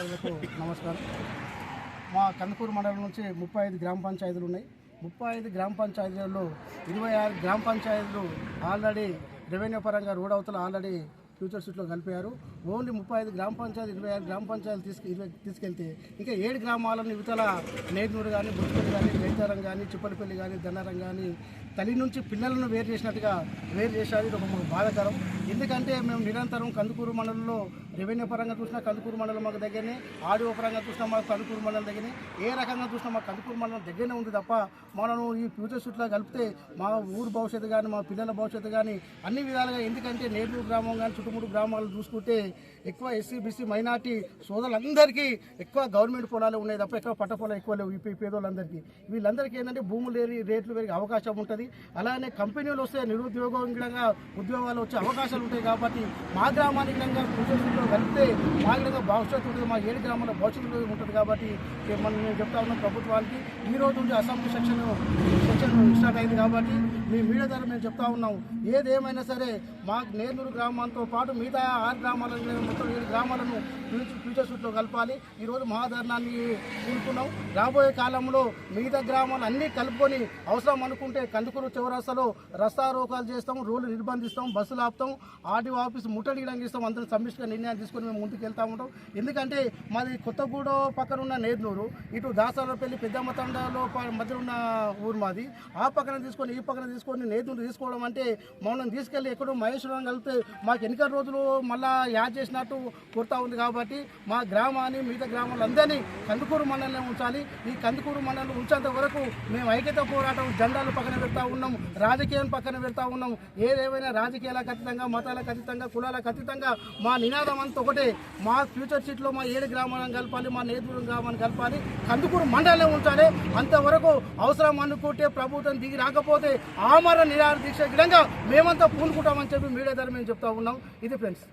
నమస్కారం. మా కందుకూరు మండలం నుంచి ముప్పై ఐదు గ్రామ పంచాయతీలు ఉన్నాయి. ముప్పై ఐదు గ్రామ పంచాయతీలలో ఇరవై ఆరు గ్రామ పంచాయతీలు ఆల్రెడీ రెవెన్యూ పరంగా రోడ్ అవతల ఆల్రెడీ ఫ్యూచర్ సీట్లో కలిపారు. ఓన్లీ ముప్పై ఐదు గ్రామ పంచాయతీ ఇరవై ఆరు గ్రామ పంచాయతీలు తీసుకు ఇరవై తీసుకెళ్తే ఇంకా ఏడు గ్రామాలను ఇవతల నేర్నూరు కానీ బుచ్చిపల్లి కానీ జైతారం కానీ చిప్పలపల్లి కానీ దన్నారం కానీ తల్లి నుంచి పిల్లలను వేరు చేసినట్టుగా వేరు చేసేది ఇది ఒక మాకు బాధాకరం. ఎందుకంటే మేము నిరంతరం కందుకూరు మండలంలో రెవెన్యూ పరంగా చూసినా కందుకూరు మండలం మాకు దగ్గరనే ఆడియో పరంగా చూసినా మాకు కందుకూరు మండలం దగ్గరనే. ఏ రకంగా చూసినా మా కందుకూరు మండలం దగ్గరనే ఉంది తప్ప మనం ఈ ఫ్యూచర్ షూట్లో కలిపితే మా ఊరు భవిష్యత్తు కానీ మా పిల్లల భవిష్యత్తు కానీ అన్ని విధాలుగా ఎందుకంటే నేటూరు గ్రామం కానీ చుట్టుముడు గ్రామాలు చూసుకుంటే ఎక్కువ ఎస్సీ బీసీ మైనార్టీ సోదరులందరికీ ఎక్కువ గవర్నమెంట్ పొలాలు ఉన్నాయి తప్ప ఎక్కువ పట్ట పొలాలు ఎక్కువ లేవు. ఈ పేదోళ్ళందరికీ వీళ్ళందరికీ ఏంటంటే భూములు రేట్లు పెరిగే అవకాశం ఉంటుంది. అలానే కంపెనీలు వస్తే నిరుద్యోగం ఉద్యోగాలు వచ్చే అవకాశాలు ఉంటాయి కాబట్టి మా గ్రామానికి కలిపితే మా భవిష్యత్తు ఉంటుంది మా ఏడు గ్రామంలో భవిష్యత్తు ఉంటుంది కాబట్టి మనం నేను చెప్తా ఉన్నాం ప్రభుత్వానికి ఈ రోజు నుంచి అసెంబ్లీ సెక్షన్ సెక్షన్ స్టార్ట్ అయింది కాబట్టి మీ మీడియా ద్వారా మేము చెప్తా ఉన్నాం. ఏదేమైనా సరే మా నేర్నూరు గ్రామంతో పాటు మిగతా ఆరు గ్రామాలను మొత్తం ఏడు గ్రామాలను ఫ్యూచర్ సూట్లో కలపాలి. ఈరోజు మహాధర్నాన్ని కూడుకున్నాం రాబోయే కాలంలో మిగతా గ్రామాలు అన్నీ కలుపుకొని అవసరం అనుకుంటే కందుకూరు చౌరస్తాలో రస్తా రోకాలు చేస్తాం రోడ్లు నిర్బంధిస్తాం బస్సులు ఆపుతాం ఆర్టీఓ ఆఫీస్ ముట్టడియడానికి ఇస్తాం అందరం సమిష్టిగా నిర్ణయాలు తీసుకొని మేము ముందుకు వెళ్తా ఉంటాం. ఎందుకంటే మాది కొత్తగూడ పక్కన ఉన్న నేర్నూరు ఇటు దాసాలపల్లి పెద్దమ్మ తండాలో మధ్య మధ్యలో ఉన్న ఊరు మాది. ఆ పక్కన తీసుకొని ఈ పక్కన తీసుకొని నేర్నూరు తీసుకోవడం అంటే మమ్మల్ని తీసుకెళ్ళి ఎక్కడో మహేశ్వరం కలిపితే మాకు ఎన్నిక రోజులు మళ్ళా యాడ్ చేసినట్టు కొడతా ఉంది కాబట్టి మా గ్రామాన్ని మిగతా గ్రామాలందరినీ కందుకూరు మండలంలో ఉంచాలి. ఈ కందుకూరు మండలంలో ఉంచేంత వరకు మేము ఐక్యత పోరాటం జెండాలు పక్కన పెడతా ఉన్నాం రాజకీయం పక్కన పెడతా ఉన్నాం. ఏదేమైనా రాజకీయాలకు అతీతంగా మతాలకు అతీతంగా కులాలకు అతీతంగా మా నినాదం అంతా ఒకటే. మా ఫ్యూచర్ సీట్లో మా ఏడు గ్రామాలను కలపాలి మా నేతృత్వం గ్రామాన్ని కలపాలి. కందుకూరు మండలంలో ఉంచాలి. అంతవరకు అవసరం అనుకుంటే ప్రభుత్వం దిగి రాకపోతే ఆమరణ నిరాహార దీక్ష విధంగా మేమంతా పూనుకుంటామని చెప్పి మీడియా ద్వారా మేము చెప్తా ఉన్నాం. ఇది ఫ్రెండ్స్.